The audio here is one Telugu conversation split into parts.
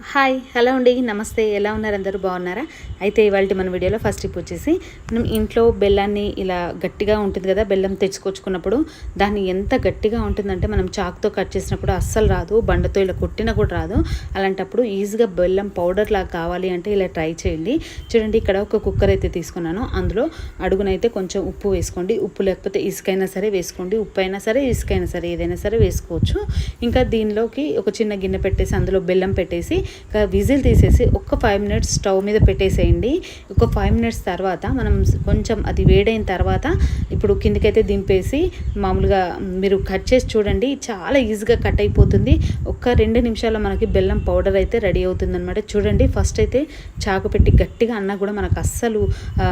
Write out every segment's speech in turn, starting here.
హాయ్ హలో అండి నమస్తే ఎలా ఉన్నారు? అందరూ బాగున్నారా? అయితే ఇవాళ మన వీడియోలో ఫస్ట్ టిప్ వచ్చేసి మనం ఇంట్లో బెల్లాన్ని ఇలా గట్టిగా ఉంటుంది కదా బెల్లం తెచ్చుకొచ్చుకున్నప్పుడు దాన్ని ఎంత గట్టిగా ఉంటుందంటే మనం చాక్తో కట్ చేసినప్పుడు అస్సలు రాదు బండతో ఇలా కొట్టినా కూడా రాదు. అలాంటప్పుడు ఈజీగా బెల్లం పౌడర్ లాగా కావాలి అంటే ఇలా ట్రై చేయండి. చూడండి ఇక్కడ ఒక కుక్కర్ అయితే తీసుకున్నాను. అందులో అడుగునైతే కొంచెం ఉప్పు వేసుకోండి. ఉప్పు లేకపోతే ఇసుకైనా సరే వేసుకోండి. ఉప్పు అయినా సరే ఇసుకైనా సరే ఏదైనా సరే వేసుకోవచ్చు. ఇంకా దీనిలోకి ఒక చిన్న గిన్నె పెట్టేసి అందులో బెల్లం పెట్టేసి విజిల్ తీసేసి ఒక ఫైవ్ మినిట్స్ స్టవ్ మీద పెట్టేసేయండి. ఒక ఫైవ్ మినిట్స్ తర్వాత మనం కొంచెం అది వేడైన తర్వాత ఇప్పుడు కిందకైతే దింపేసి మామూలుగా మీరు కట్ చేసి చూడండి చాలా ఈజీగా కట్ అయిపోతుంది. ఒక్క రెండు నిమిషాల్లో మనకి బెల్లం పౌడర్ అయితే రెడీ అవుతుంది అనమాట చూడండి ఫస్ట్ అయితే చాకు పెట్టి గట్టిగా అన్నా కూడా మనకు అస్సలు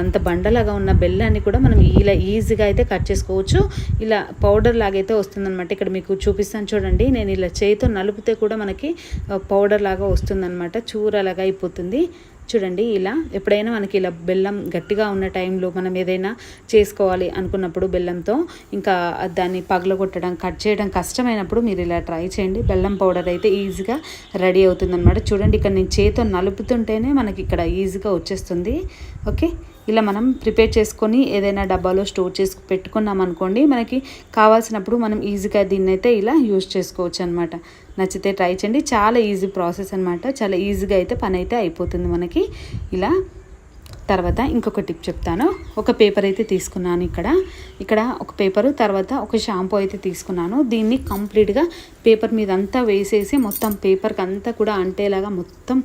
అంత బండలాగా ఉన్న బెల్లాన్ని కూడా మనం ఇలా ఈజీగా అయితే కట్ చేసుకోవచ్చు. ఇలా పౌడర్ లాగైతే వస్తుందన్నమాట. ఇక్కడ మీకు చూపిస్తాను చూడండి. నేను ఇలా చేయితో నలుపుతే కూడా మనకి పౌడర్ లాగా వస్తుందన్నమాట. చూరలాగా అయిపోతుంది. చూడండి ఇలా ఎప్పుడైనా మనకి ఇలా బెల్లం గట్టిగా ఉన్న టైంలో మనం ఏదైనా చేసుకోవాలి అనుకున్నప్పుడు బెల్లంతో ఇంకా దాన్ని పగలగొట్టడం కట్ చేయడం కష్టమైనప్పుడు మీరు ఇలా ట్రై చేయండి. బెల్లం పౌడర్ అయితే ఈజీగా రెడీ అవుతుందన్నమాట. చూడండి ఇక్కడ నేను చేతితో నలుపుతుంటేనే మనకి ఇక్కడ ఈజీగా వచ్చేస్తుంది. ఓకే? ఇలా మనం ప్రిపేర్ చేసుకొని ఏదైనా డబ్బాలో స్టోర్ చేసి పెట్టుకున్నాం అనుకోండి మనకి కావాల్సినప్పుడు మనం ఈజీగా దీన్ని అయితే ఇలా యూజ్ చేసుకోవచ్చు అనమాట నచ్చితే ట్రై చేయండి. చాలా ఈజీ ప్రాసెస్ అనమాట చాలా ఈజీగా అయితే పని అయితే అయిపోతుంది మనకి. ఇలా తర్వాత ఇంకొక టిప్ చెప్తాను. ఒక పేపర్ అయితే తీసుకున్నాను ఇక్కడ. ఇక్కడ ఒక పేపరు తర్వాత ఒక షాంపూ అయితే తీసుకున్నాను. దీన్ని కంప్లీట్గా పేపర్ మీద అంతా వేసేసి మొత్తం పేపర్కి అంతా కూడా అంటేలాగా మొత్తం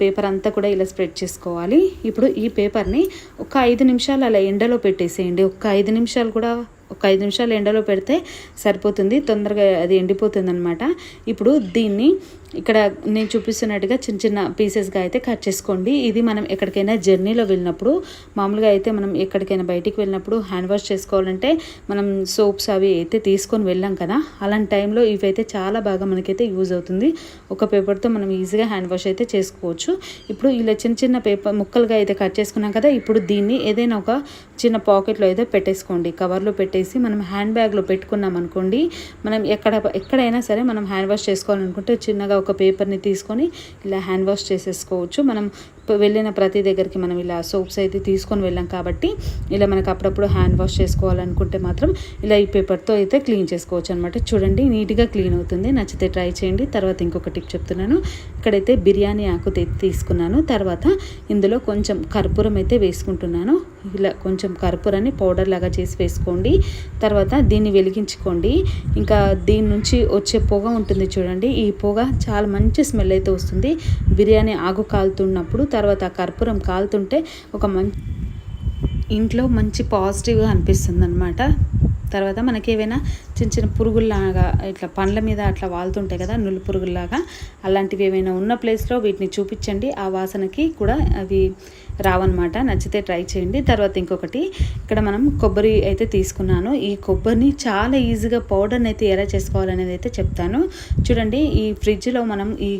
పేపర్ అంతా కూడా ఇలా స్ప్రెడ్ చేసుకోవాలి. ఇప్పుడు ఈ పేపర్ని ఒక ఐదు నిమిషాలు అలా ఎండలో పెట్టేసేయండి. ఒక ఐదు నిమిషాలు కూడా ఒక ఐదు నిమిషాలు ఎండలో పెడితే సరిపోతుంది తొందరగా అది ఎండిపోతుంది అనమాట ఇప్పుడు దీన్ని ఇక్కడ నేను చూపిస్తున్నట్టుగా చిన్న చిన్న పీసెస్గా అయితే కట్ చేసుకోండి. ఇది మనం ఎక్కడికైనా జర్నీలో వెళ్ళినప్పుడు మామూలుగా అయితే మనం ఎక్కడికైనా బయటికి వెళ్ళినప్పుడు హ్యాండ్ వాష్ చేసుకోవాలంటే మనం సోప్స్ అవి అయితే తీసుకొని వెళ్ళాం కదా అలాంటి టైంలో ఇవైతే చాలా బాగా మనకైతే యూజ్ అవుతుంది. ఒక పేపర్తో మనం ఈజీగా హ్యాండ్ వాష్ అయితే చేసుకోవచ్చు. ఇప్పుడు ఇలా చిన్న చిన్న పేపర్ ముక్కలుగా అయితే కట్ చేసుకున్నాం కదా ఇప్పుడు దీన్ని ఏదైనా ఒక చిన్న పాకెట్లో అయితే పెట్టేసుకోండి. కవర్లో పెట్టేసి మనం హ్యాండ్ బ్యాగ్లో పెట్టుకున్నాం అనుకోండి మనం ఎక్కడ ఎక్కడైనా సరే మనం హ్యాండ్ వాష్ చేసుకోవాలనుకుంటే చిన్నగా ఒక పేపర్ని తీసుకొని ఇలా హ్యాండ్ వాష్ చేసేసుకోవచ్చు. మనం వెళ్ళిన ప్రతి దగ్గరికి మనం ఇలా సోప్స్ అయితే తీసుకొని వెళ్ళాం కాబట్టి ఇలా మనకు అప్పుడప్పుడు హ్యాండ్ వాష్ చేసుకోవాలనుకుంటే మాత్రం ఇలా ఈ పేపర్తో అయితే క్లీన్ చేసుకోవచ్చు అనమాట చూడండి నీట్గా క్లీన్ అవుతుంది. నచ్చితే ట్రై చేయండి. తర్వాత ఇంకొక టిప్ చెప్తున్నాను. ఇక్కడైతే బిర్యానీ ఆకు తీసుకున్నాను. తర్వాత ఇందులో కొంచెం కర్పూరం అయితే వేసుకుంటున్నాను. ఇలా కొంచెం కర్పూరాన్ని పౌడర్ లాగా చేసి వేసుకోండి. తర్వాత దీన్ని వెలిగించుకోండి. ఇంకా దీని నుంచి వచ్చే పొగ ఉంటుంది చూడండి. ఈ పొగ చాలా మంచి స్మెల్ అయితే వస్తుంది. బిర్యానీ ఆకు కాలుతున్నప్పుడు తర్వాత ఆ కర్పూరం కాలుతుంటే ఒక మంచి ఇంట్లో మంచి పాజిటివ్గా అనిపిస్తుంది అనమాట తర్వాత మనకి ఏవైనా చిన్న చిన్న పురుగుల్లాగా ఇట్లా పండ్ల మీద అట్లా వాళ్తుంటాయి కదా నులు పురుగుల్లాగా అలాంటివి ఏమైనా ఉన్న ప్లేస్లో వీటిని చూపించండి. ఆ వాసనకి కూడా అవి రావన్నమాట. నచ్చితే ట్రై చేయండి. తర్వాత ఇంకొకటి ఇక్కడ మనం కొబ్బరి అయితే తీసుకున్నాను. ఈ కొబ్బరిని చాలా ఈజీగా పౌడర్ని అయితే ఎలా చేసుకోవాలనేది అయితే చెప్తాను. చూడండి ఈ ఫ్రిడ్జ్లో మనం ఈ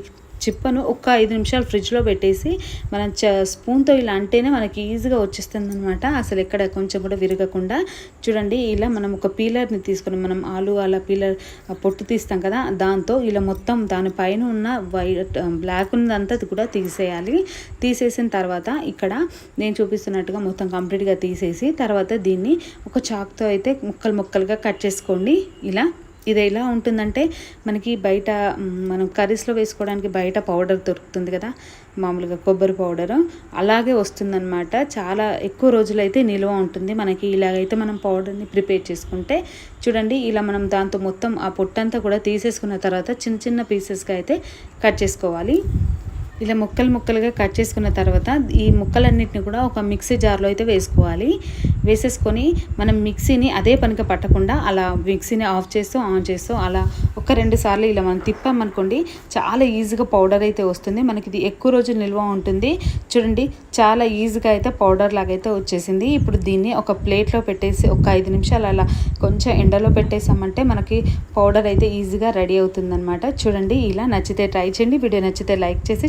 చిప్పను ఒక ఐదు నిమిషాలు ఫ్రిడ్జ్లో పెట్టేసి మనం చ స్పూన్తో ఇలా అంటేనే మనకి ఈజీగా వచ్చేస్తుంది అనమాట అసలు ఎక్కడ కొంచెం కూడా విరగకుండా చూడండి ఇలా మనం ఒక పీలర్ని తీసుకుని మనం ఆలు అలా పీలర్ పొట్టు తీస్తాం కదా దాంతో ఇలా మొత్తం దానిపైన ఉన్న వైట్ బ్లాక్ ఉన్నదంతా కూడా తీసేయాలి. తీసేసిన తర్వాత ఇక్కడ నేను చూపిస్తున్నట్టుగా మొత్తం కంప్లీట్గా తీసేసి తర్వాత దీన్ని ఒక చాక్తో అయితే ముక్కలు ముక్కలుగా కట్ చేసుకోండి. ఇలా ఇది ఎలా ఉంటుందంటే మనకి బయట మనం కర్రీస్లో వేసుకోవడానికి బయట పౌడర్ దొరుకుతుంది కదా మామూలుగా కొబ్బరి పౌడర్. అలాగే వస్తుందన్నమాట. చాలా ఎక్కువ రోజులైతే నిల్వ ఉంటుంది. మనకి ఇలాగైతే మనం పౌడర్ని ప్రిపేర్ చేసుకుంటే చూడండి ఇలా మనం దాంతో మొత్తం ఆ పొట్టంతా కూడా తీసేసుకున్న తర్వాత చిన్న చిన్న పీసెస్గా అయితే కట్ చేసుకోవాలి. ఇలా ముక్కలు ముక్కలుగా కట్ చేసుకున్న తర్వాత ఈ ముక్కలన్నిటిని కూడా ఒక మిక్సీ జార్లో అయితే వేసుకోవాలి. వేసేసుకొని మనం మిక్సీని అదే పనికి పట్టకుండా అలా మిక్సీని ఆఫ్ చేస్తూ ఆన్ చేస్తూ అలా ఒక రెండు సార్లు ఇలా మనం తిప్పామనుకోండి చాలా ఈజీగా పౌడర్ అయితే వస్తుంది. మనకి ఇది ఎక్కువ రోజులు నిల్వ ఉంటుంది. చూడండి చాలా ఈజీగా అయితే పౌడర్ లాగైతే వచ్చేసింది. ఇప్పుడు దీన్ని ఒక ప్లేట్లో పెట్టేసి ఒక ఐదు నిమిషాలు అలా కొంచెం ఎండలో పెట్టేసామంటే మనకి పౌడర్ అయితే ఈజీగా రెడీ అవుతుందన్నమాట. చూడండి ఇలా నచ్చితే ట్రై చేయండి. వీడియో నచ్చితే లైక్ చేసి